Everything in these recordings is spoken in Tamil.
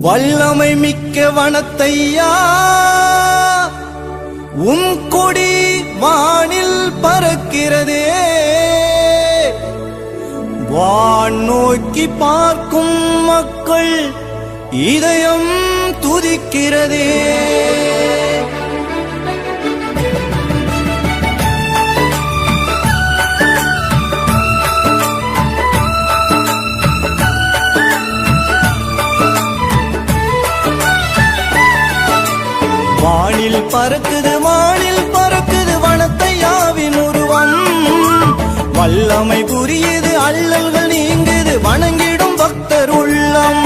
வல்லமை மிக்க வனத்தையா? உம் கொடி வானில் பறக்கிறதே. வான் நோக்கி பார்க்கும் மக்கள் இதயம் துதிக்கிறதே. பறக்குது வானில் பறக்குது வனத்தையாவின் உருவம். வல்லமை புரியுது அல்லல்கள் நீங்குது வணங்கிடும் பக்தர் உள்ளம்.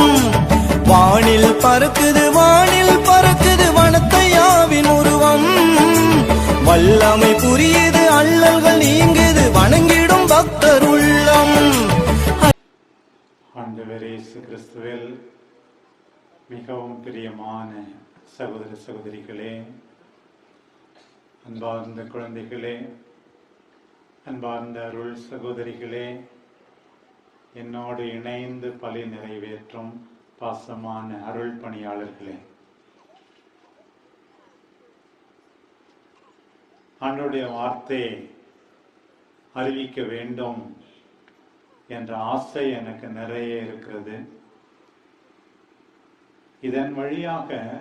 வானில் பறக்குது வானில் பறக்குது வனத்தையாவின் உருவம். வல்லமை புரியுது அல்லல்கள் நீங்குது வணங்கிடும் பக்தர் உள்ளம். கிறிஸ்துவில் மிகவும் பிரியமான சகோதர சகோதரிகளே அன்பார்ந்த குழந்தைகளே அன்பார்ந்த அருள் சகோதரிகளே என்னோடு இணைந்து பலி நிறைவேற்றும் பாசமான அருள் பணியாளர்களே. ஆண்டோடைய வார்த்தை அறிவிக்க வேண்டும் என்ற ஆசை எனக்கு நிறைய இருக்கிறது. இதன் வழியாக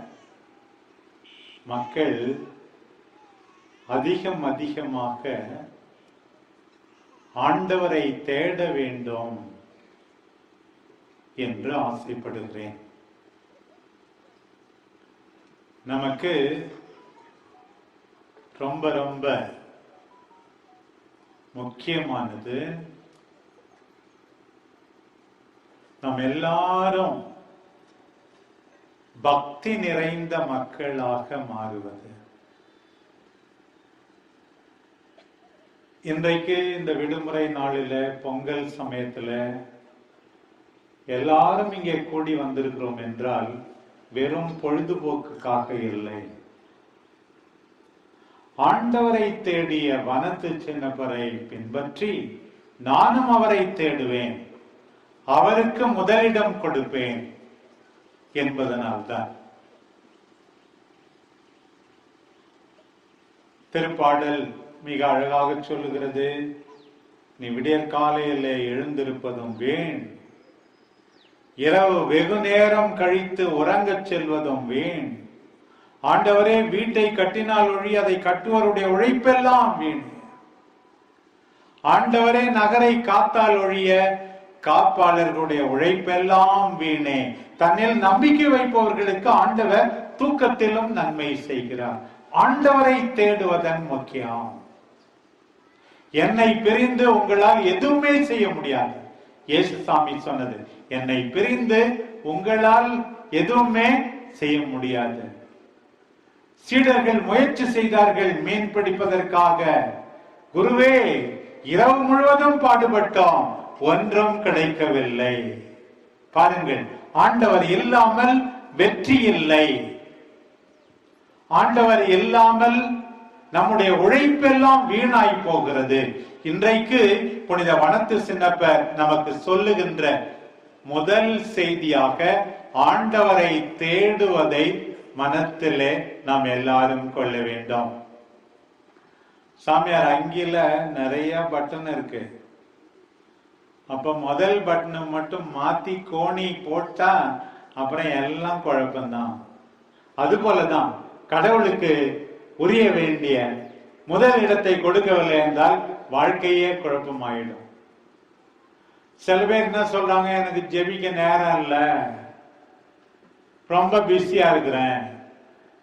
மக்கள் அதிகம் அதிகமாக ஆண்டவரை தேட வேண்டும் என்று ஆசைப்படுகிறேன். நமக்கு ரொம்ப ரொம்ப முக்கியமானது நம் எல்லாரும் பக்தி நிறைந்த மக்களாக மாறுவது. இன்றைக்கு இந்த விடுமுறை நாளில பொங்கல் சமயத்துல எல்லாரும் இங்கே கூடி வந்திருக்கிறோம் என்றால் வெறும் பொழுதுபோக்குக்காக இல்லை. ஆண்டவரை தேடிய வனத்து சின்னப்பரை பின்பற்றி நானும் அவரை தேடுவேன். அவருக்கு முதலிடம் கொடுப்பேன் என்பதனால்தான். திருப்பாடல் மிக அழகாக சொல்லுகிறது. நீ விடியற் காலையிலே எழுந்திருப்பதும் வீண். இரவு வெகு நேரம் கழித்து உறங்கச் செல்வதும் வீண். ஆண்டவரே வீட்டை கட்டினால் ஒழி அதை கட்டுவருடைய உழைப்பெல்லாம் வீண். ஆண்டவரே நகரை காத்தால் ஒழிய காப்பாளர்களுடைய உழைப்பெல்லாம் வீணே. தன்னில் நம்பிக்கை வைப்பவர்களுக்கு ஆண்டவர் தூக்கத்திலும் நன்மை செய்கிறார். ஆண்டவரை தேடுவதன் முக்கியம். என்னை பிரிந்து உங்களால் எதுவுமே செய்ய முடியாது. இயேசுசாமி சொன்னது என்னை பிரிந்து உங்களால் எதுவுமே செய்ய முடியாது. சீடர்கள் முயற்சி செய்தார்கள் மீன் பிடிப்பதற்காக. குருவே இரவு முழுவதும் பாடுபட்டோம் ஒன்றும் கிடைக்கவில்லை. பாருங்கள் ஆண்டவர் இல்லாமல் வெற்றி இல்லை. ஆண்டவர் இல்லாமல் நம்முடைய உழைப்பெல்லாம் வீணாய் போகிறது. இன்றைக்கு புனித வனத்து சின்னப்பர் நமக்கு சொல்லுகின்ற முதல் செய்தியாக ஆண்டவரை தேடுவதை மனத்திலே நாம் எல்லாரும் கொள்ள வேண்டும். சாமியார் அங்கில நிறைய பட்டன் இருக்கு. அப்ப முதல் பட்டனை மட்டும் மாத்தி கோணி போட்டா அப்புறம் எல்லாம் குழப்பம்தான். அது போலதான் கடவுளுக்கு உரிய வேண்டிய முதல் இடத்தை கொடுக்கவில்லை என்றால் வாழ்க்கையே குழப்பமாயிடும். சில பேர் என்ன சொல்றாங்க எனக்கு ஜெபிக்க நேரம் இல்லை. ரொம்ப பிஸியா இருக்கிறேன்.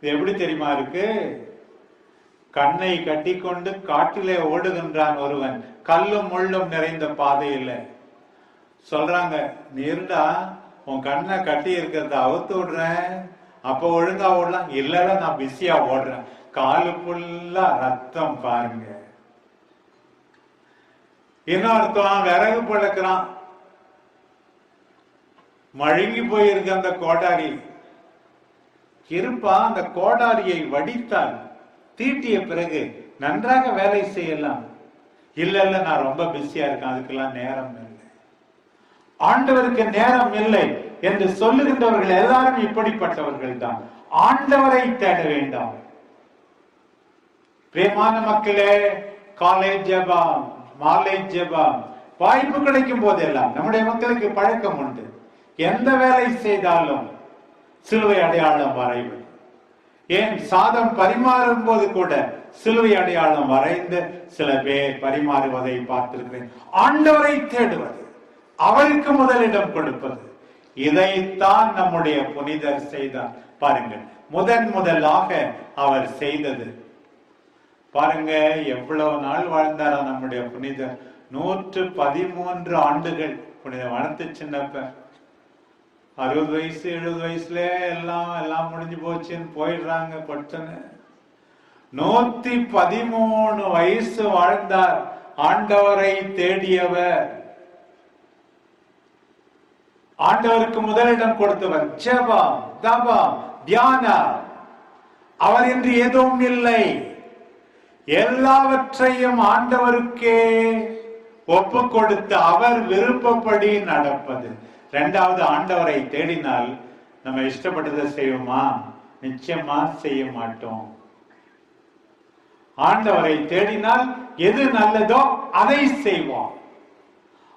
இது எப்படி தெரியுமா இருக்கு? கண்ணை கட்டிக்கொண்டு காட்டிலே ஓடுகின்றான் ஒருவன். கல்லும் முள்ளும் நிறைந்த பாதையில. சொல்றாங்க நீருடா உன் கண்ணை கட்டி இருக்கிறத அவுத்து விடுறேன். அப்போ ஒழுங்கா ஓடலாம். இல்லைல்ல நான் பிஸியா ஓடுறேன். காலு ஃபுல்லா ரத்தம் பாருங்க. இன்னொருத்தன் விறகு பழக்கிறான். மழுங்கி போயிருக்க அந்த கோடாரி. இருப்பா அந்த கோடாரியை வடித்தால் தீட்டிய பிறகு நன்றாக வேலை செய்யலாம். இல்ல இல்ல நான் ரொம்ப பிஸியா இருக்கேன். அதுக்கெல்லாம் நேரம் இல்லை. ஆண்டவருக்கு நேரம் இல்லை என்று சொல்லுகின்றவர்கள் எல்லாரும் இப்படிப்பட்டவர்கள் தான் ஆண்டவரை தேட வேண்டாம். பிரியமான மக்களே காலேஜ் ஜெபம் மாலை ஜெபம் வாய்ப்பு கிடைக்கும் போதெல்லாம் நம்முடைய மக்களுக்கு பழக்கம் உண்டு. எந்த வேலை செய்தாலும் சிலுவை அடையாளம் வரைவு ஏன்? சாதம் பரிமாறும் போது கூட சிலுவை அடையாளம் வரைந்து சில பேர் பரிமாறுவதை பார்த்திருக்கிறேன். ஆண்டவரை தேடுவது அவருக்கு முதலிடம் கொடுப்பது. இதைத்தான் நம்முடைய புனிதர் செய்தார். பாருங்கள் முதன் முதலாக அவர் செய்தது பாருங்க எவ்வளவு நாள் வாழ்ந்தாரா நம்முடைய புனிதர்? நூற்று பதிமூன்று ஆண்டுகள் புனித வனத்து சின்னப்ப. அறுபது வயசு எழுபது வயசுல எல்லாம் எல்லாம் முடிஞ்சு போச்சுன்னு போயிடுறாங்க பட்டுன்னு நூத்தி பதிமூணு வயசு வாழ்ந்தார். ஆண்டவரை தேடியவர். ஆண்டவருக்கு முதலிடம் கொடுத்தவர். ஜபம் தபம் தியானம். அவர் என்று எதுவும் இல்லை. எல்லாவற்றையும் ஆண்டவருக்கே ஒப்பு கொடுத்து அவர் விருப்பப்படி நடப்பது. இரண்டாவது ஆண்டவரை தேடினால் நம்ம இஷ்டப்பட்டதை செய்வோமா? நிச்சயமா செய்ய மாட்டோம். ஆண்டவரை தேடினால் எது நல்லதோ அதை செய்வோம்.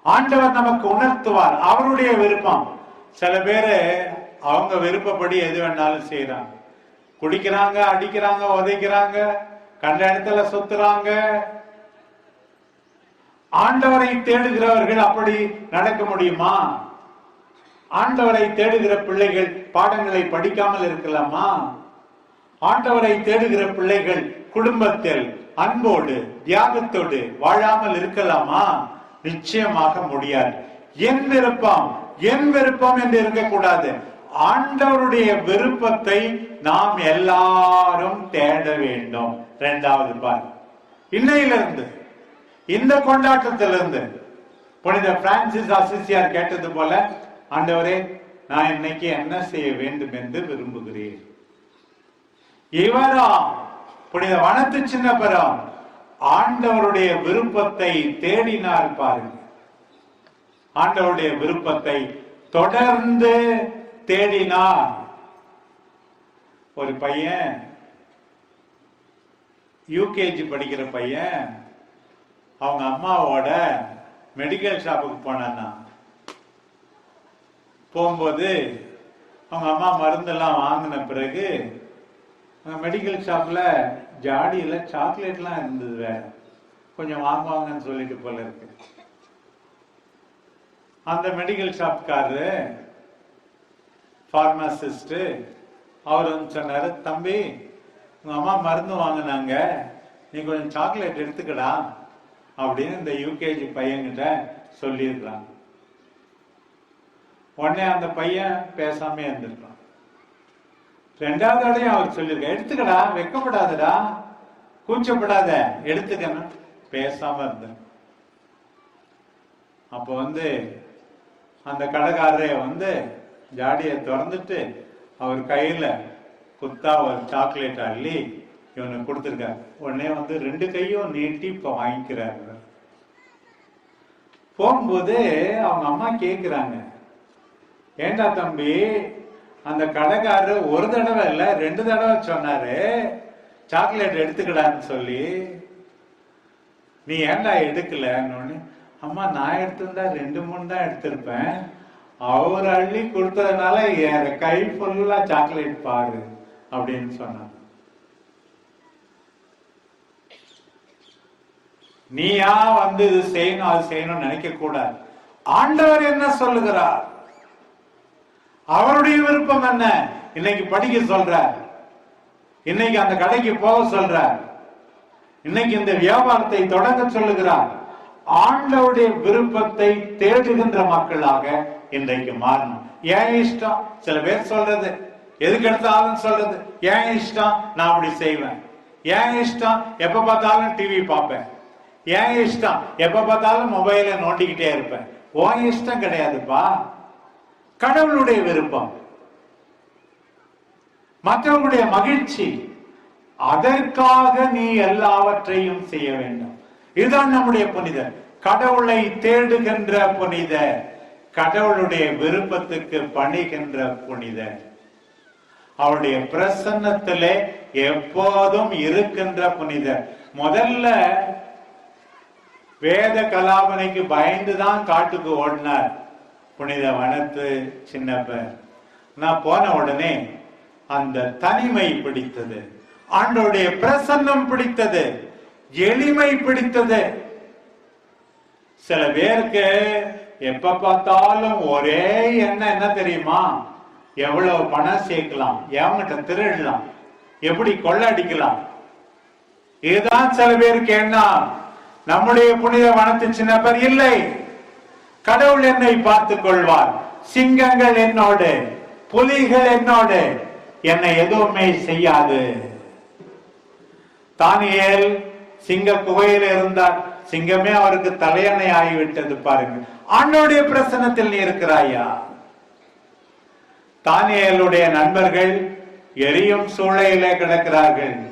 ஆண்டவர் நமக்கு உணர்த்துவார். அவருடைய விருப்பம். சில பேரு அவங்க விருப்பப்படி எது வேணாலும் செய்யறாங்க குடிக்கிறாங்க அடிக்கிறாங்க உதைக்கிறாங்க. கண்ட இடத்துல சுத்துறாங்க. ஆண்டவரை தேடுகிறவர்கள் அப்படி நடக்க முடியுமா? ஆண்டவரை தேடுகிற பிள்ளைகள் பாடங்களை படிக்காமல் இருக்கலாமா? ஆண்டவரை தேடுகிற பிள்ளைகள் குடும்பத்தில் அன்போடு தியாகத்தோடு வாழாமல் இருக்கலாமா? நிச்சயமாக முடியாது. என் விருப்பம் என் விருப்பம் என்று இருக்கக்கூடாது. ஆண்டவருடைய விருப்பத்தை நாம் எல்லாரும் தேட வேண்டும். இரண்டாவது பார் இன்னையிலிருந்து இந்த கொண்டாட்டத்திலிருந்து புனித பிரான்சிஸ் அசிசியார் கேட்டது போல ஆண்டவரே நான் இன்னைக்கு என்ன செய்ய வேண்டும் என்று விரும்புகிறேன். இவரா புனித வனத்து சின்னபுரம் ஆண்டவருடைய விருப்பத்தை தேடினார் பாருங்க. ஆண்டவருடைய விருப்பத்தை தொடர்ந்து தேடினார். ஒரு பையன் யூகேஜி படிக்கிற பையன் அவங்க அம்மாவோட மெடிக்கல் ஷாப்புக்கு போனான்னா போகும்போது அவங்க அம்மா மருந்தெல்லாம் வாங்கின பிறகு அந்த மெடிக்கல் ஷாப்ல ஜாடியில் சாக்லேட்லாம் இருந்தது வேற. கொஞ்சம் வாங்குவாங்கன்னு சொல்லிட்டு போல இருக்கு. அந்த மெடிக்கல் ஷாப்காரரு ஃபார்மாசிஸ்ட்டு அவர் வந்து சொன்னார் தம்பி உங்கள் அம்மா மருந்து வாங்கினாங்க. நீ கொஞ்சம் சாக்லேட் எடுத்துக்கடா. அப்படின்னு இந்த யூகேஜி பையன்கிட்ட சொல்லியிருக்கிறாங்க. உடனே அந்த பையன் பேசாமே இருந்திருக்கான் ரெண்டாவது தடையும் அவர் சொல்லியிருக்க எடுத்துக்கடா வெக்கப்படாதடா. கூச்சப்படாத எடுத்துக்கணும் பேசாம இருந்தேன். அப்போ வந்து அந்த கடைக்காரரே வந்து ஜாடியை திறந்துட்டு அவர் கையில குத்தா ஒரு சாக்லேட் அள்ளி இவனுக்கு கொடுத்துருக்காரு. உடனே வந்து ரெண்டு கையும் நீட்டி இப்ப வாங்கிக்கிறாரு போகும்போது அவங்க அம்மா கேக்குறாங்க. ஏண்டா தம்பி அந்த கடைக்காரர் ஒரு தடவை இல்ல ரெண்டு தடவை சொன்னாரு சாக்லேட் எடுத்துக்கிடான்னு சொல்லி. நீ ஏன்டா எடுக்கலன்னு அம்மா நான் எடுத்திருந்தா ரெண்டு மூணு தான் எடுத்திருப்பேன். அவர் அள்ளி கொடுத்ததுனால என் கை ஃபுல்லா சாக்லேட் பாரு அப்படின்னு சொன்னான் நீயா வந்து இது செய்யணும் அது செய்யணும் நினைக்க கூடாது. ஆண்டவர் என்ன சொல்லுகிறார்? அவருடைய விருப்பம் என்ன? இன்னைக்கு படிக்க சொல்ற இன்னைக்கு அந்த கடைக்கு போக சொல்ற இன்னைக்கு இந்த வியாபாரத்தை தொடங்க சொல்லுகிறார். ஆண்டவருடைய விருப்பத்தை தேடுகின்ற மக்களாக இன்றைக்கு மாறணும். ஏன் இஷ்டம்? சில பேர் சொல்றது. எதுக்கு எடுத்தாலும் சொல்றது. ஏன் இஷ்டம்? நான் அப்படி செய்வேன். ஏன் இஷ்டம்? எப்ப பார்த்தாலும் டிவி பார்ப்பேன். ஏன் இஷ்டம்? எப்ப பார்த்தாலும் மொபைலை நோண்டிக்கிட்டே இருப்பேன். உன் இஷ்டம் கிடையாதுப்பா. கடவுளுடைய விருப்பம். மற்றவங்களுடைய மகிழ்ச்சி. அதற்காக நீ எல்லாவற்றையும் செய்ய வேண்டும். இதுதான் நம்முடைய புனிதர். கடவுளை தேடுகின்ற புனிதர். கடவுளுடைய விருப்பத்துக்கு பணிகின்ற புனிதர் அவருடைய பிரசன்னத்திலே எப்போதும் இருக்கின்ற புனிதர் முதல்ல வேத கலாபனைக்கு பயந்துதான் காட்டுக்கு ஓடினார். புனித வனத்து சின்னப்பர் நான் போன உடனே அந்த தனிமை பிடித்தது. ஆண்டோடைய பிரசன்னம் பிடித்தது. எளிமை பிடித்தது. சில பேருக்கு எப்ப பார்த்தாலும் ஒரே எண்ணம் என்ன தெரியுமா? எவ்வளவு பணம் சேர்க்கலாம் எவங்கிட்ட திருடலாம் எப்படி கொள்ளடிக்கலாம் இதுதான் சில பேருக்கு எண்ணம் நம்முடைய புனித வனத்து சின்னப்பர் இல்லை. கடவுள் என்னை பார்த்துக் கொள்வார். சிங்கங்கள் என்னோடு புலிகள் என்னோடு என்னை எதுவுமே செய்யாது. தானியல் சிங்க குகையில் இருந்தார். சிங்கமே அவருக்கு தலையணை ஆகிவிட்டது பாருங்க. ஆண்டோடைய பிரசனத்தில் நீ இருக்கிறாயா? தானியலுடைய நண்பர்கள் எரியும் சூளையிலே கிடக்கிறார்கள்.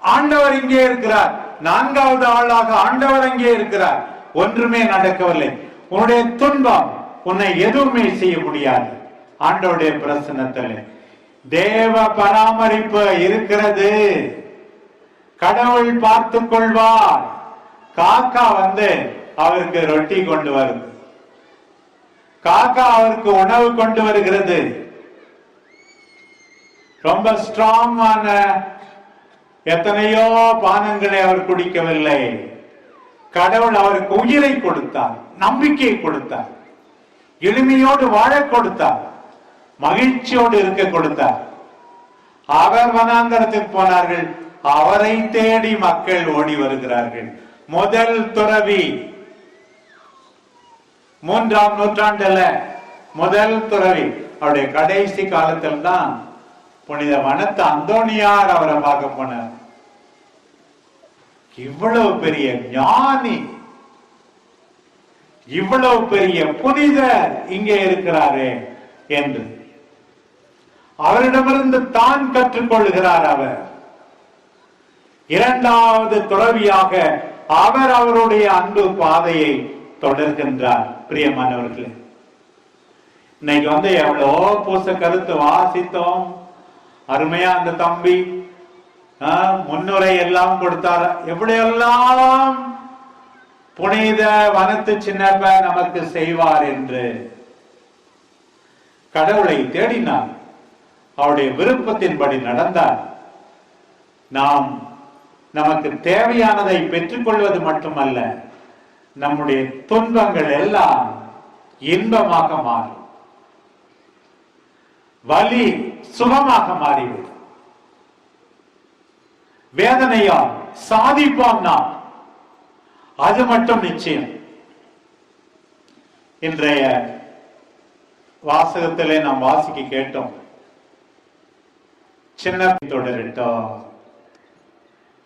ஆண்டவர் இங்கே இருக்கிறார். நான்காவது ஆளாக ஆண்டவர் அங்கே இருக்கிறார். ஒன்றுமே நடக்கவில்லை. உன்னுடைய துன்பம் உன்னை எதுவுமே செய்ய முடியாது. ஆண்டவுடைய பிரசனத்தில் தேவ பராமரிப்பு இருக்கிறது. கடவுள் பார்த்துக் கொள்வார். காக்கா வந்து அவருக்கு ரொட்டி கொண்டு வருது காக்கா அவருக்கு உணவு கொண்டு வருகிறது. ரொம்ப ஸ்ட்ராங்கான எத்தனையோ பானங்களை அவர் குடிக்கவில்லை. கடவுள் அவருக்கு உயிரை கொடுத்தார் நம்பிக்கை கொடுத்தார் எளிமையோடு வாழ கொடுத்தார் மகிழ்ச்சியோடு இருக்க கொடுத்தார். அவர் வனாந்தரத்தில் போனார்கள் அவரை தேடி மக்கள் ஓடி வருகிறார்கள். முதல் துறவி. மூன்றாம் நூற்றாண்டுல முதல் துறவி. அவருடைய கடைசி காலத்தில் தான் புனித வனத்து அந்தோனியார் அவரை பார்க்க போனார். இவ்வளவு பெரிய ஞானி. இவ்வளவு பெரிய புனிதர் இங்கே இருக்கிறாரே என்று. அவரிடமிருந்து தான் கற்றுக்கொள்கிறார் அவர். இரண்டாவது துறவியாக அவர் அவருடைய அன்பு பாதையை தொடர்கின்றார். பிரியமானவர்களே இன்னைக்கு வந்து எவ்வளோ பூச கருத்து வாசித்தோம். அருமையா அந்த தம்பி முன்னுரை எல்லாம் கொடுத்தார். எப்படியெல்லாம் புனித வனத்து சின்னப்ப நமக்கு செய்வார் என்று கடவுளை தேடினார். அவருடைய விருப்பத்தின்படி நடந்தார். நாம் நமக்கு தேவையானதை பெற்றுக்கொள்வது மட்டுமல்ல நம்முடைய துன்பங்கள் எல்லாம் இன்பமாக மாறும். வலி சுகமாக மாறிவிடும். வேதனையால் சாதிப்போம் நாம். அது மட்டும் நிச்சயம். இன்றைய வாசகத்திலே நாம் வாசிக்க கேட்டோம். சின்ன தொடரட்டும்.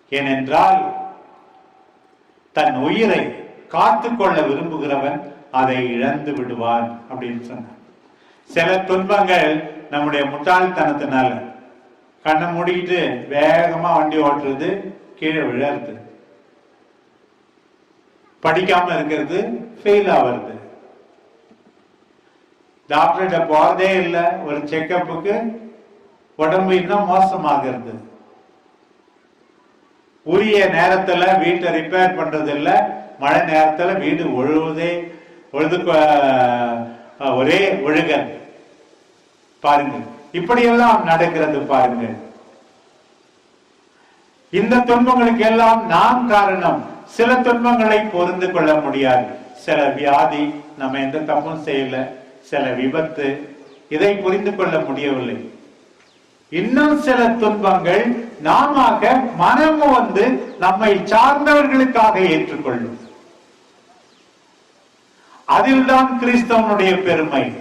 ஏனென்றால் தன் உயிரை காத்துக்கொள்ள விரும்புகிறவன் அதை இழந்து விடுவான் அப்படின்னு சொன்னார். சில துன்பங்கள் நம்முடைய முட்டாள்தனத்தினால கண்ணை மூடிக்கிட்டு வேகமா வண்டி ஓட்டுறது கீழே விழறது. படிக்காம இருக்கிறது ஃபெயில் ஆகிறது டாக்டர்கிட்ட போறதே இல்லை ஒரு செக்கப்புக்கு உடம்பு இன்னும் மோசமாகிறது. உரிய நேரத்துல வீட்டை ரிப்பேர் பண்றது இல்ல மழை நேரத்துல வீடு ஒழுவதே ஒழுது ஒரே ஒழுகல். பாருங்க இப்படியெல்லாம் நடக்கிறது பாருங்க இந்த துன்பங்களுக்கு எல்லாம் நாம் காரணம். சில துன்பங்களை பொருந்து கொள்ள முடியாது. சில வியாதி நம்ம எந்த தப்பும் செய்யல. சில விபத்து. இதை புரிந்து கொள்ள முடியவில்லை. இன்னும் சில துன்பங்கள் நாம மனம் வந்து நம்மை சார்ந்தவர்களுக்காக ஏற்றுக்கொள்ளும். அதில்தான் கிறிஸ்தவனுடைய பெருமை.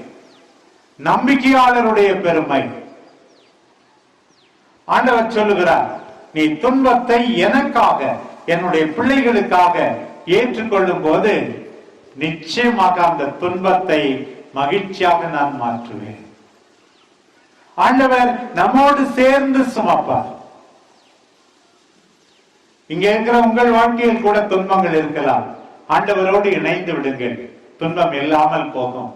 நம்பிக்கையாளருடைய பெருமை. ஆண்டவர் சொல்லுகிறார் நீ துன்பத்தை எனக்காக என்னுடைய பிள்ளைகளுக்காக ஏற்றுக்கொள்ளும் போது நிச்சயமாக அந்த துன்பத்தை மகிழ்ச்சியாக நான் மாற்றுவேன். ஆண்டவர் நம்மோடு சேர்ந்து சுமப்பார். இங்க இருக்கிற உங்கள் வாழ்க்கையில் கூட துன்பங்கள் இருக்கலாம். ஆண்டவரோடு இணைந்து விடுங்கள். துன்பம் இல்லாமல் போகும்.